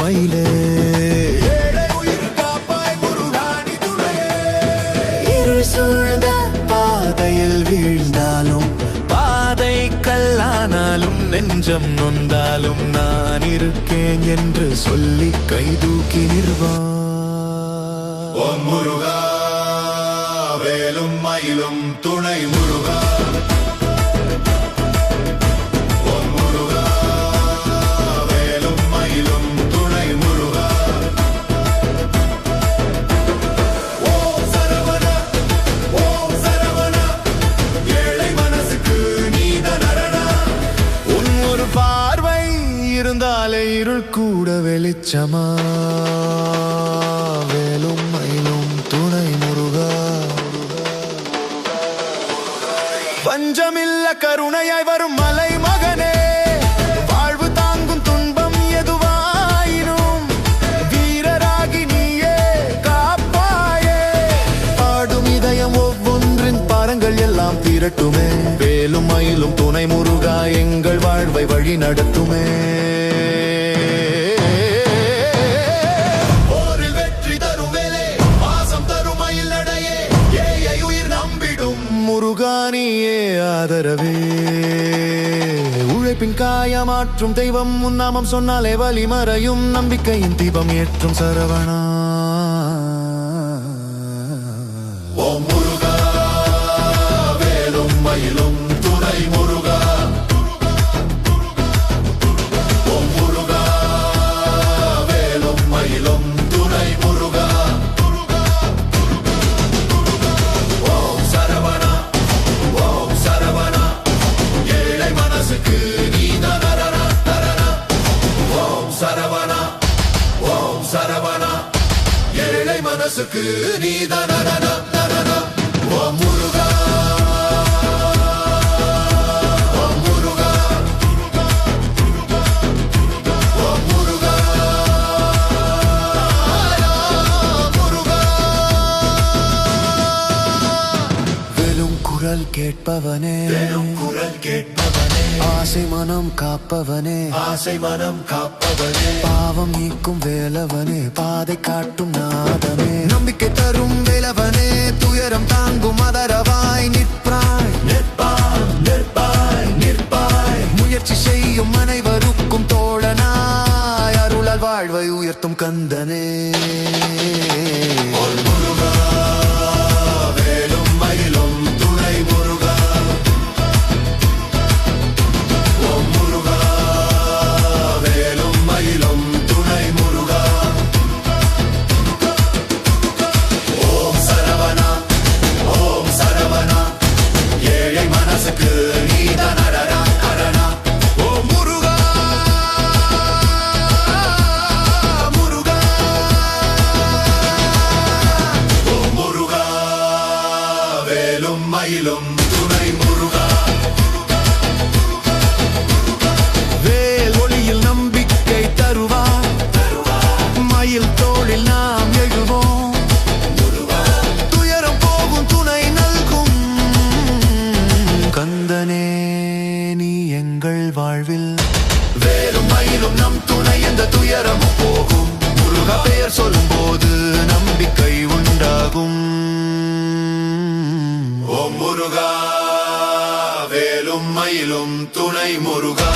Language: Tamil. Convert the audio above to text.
மயிலே. இருள் சூழ்ந்த பாதையில் வீழ்ந்தாலும் பாதை கல்லானாலும் நெஞ்சம் நொந்தாலும் நான் இருக்கேன் என்று சொல்லி கைதூக்கி நிற்வான் ஓம் முருகா வேலும் மயிலும் துணை முருகா. இருள் கூட வெளிச்சமா? வேலும் மயிலும் துணை முருகா. பஞ்சமில்ல கருணையாய் வரும் மலை மகனே வாழ்வு தாங்கும் துன்பம் எதுவாயினும் வீரராகி நீயே காப்பாயே. ஆடும் இதயம் ஒவ்வொன்றின் பாரங்கள் எல்லாம் தீரட்டுமே. வேலும் மயிலும் துணை முருகா எங்கள் வாழ்வை வழி நடத்துமே. ஆதரவே. உழைப்பின் காயமாற்றும் தெய்வம் உன்னாமம் சொன்னாலே வலிமறையும் நம்பிக்கையின் தீபம் ஏற்றும் சரவணா. ஓம் முருகா வேலும் மயிலும் அரசுக்கு நீ நீதான் அரணா அரணா முருகா குரல் கேட்பவனே. குரல் கேட்பவனே. ஆசை மனம் காப்பவனே. ஆசை மனம் காப்பவனே. பாவம் நீக்கும் வேலவனே. பாதை காட்டும் நாதமே நம்பிக்கை தரும் வேலவனே. துயரம் தாங்கும் அதரவாய் நிற்பாய். நிற்பாய் நிற்பாய் நிற்பாய். முயற்சி செய்யும் அனைவருக்கும் தோழனாய். அருளால் வாழ்வை உயர்த்தும் கந்தனே. துணை முருகா. வேல் ஒளியில் நம்பிக்கை தருவார் மயில் தோளில் நாம் எழுவோம். துயரம் போகும் துணை நல்கும். கந்தனே நீ எங்கள் வாழ்வில். வேலும் மயிலும் நம் துணை எந்த துயரமும் போகும். முருகா பெயர் சொல்லும்போது நம்பிக்கை உண்டாகும். ஓம் முருகா. வேலும் மயிலும் துணை முருகா.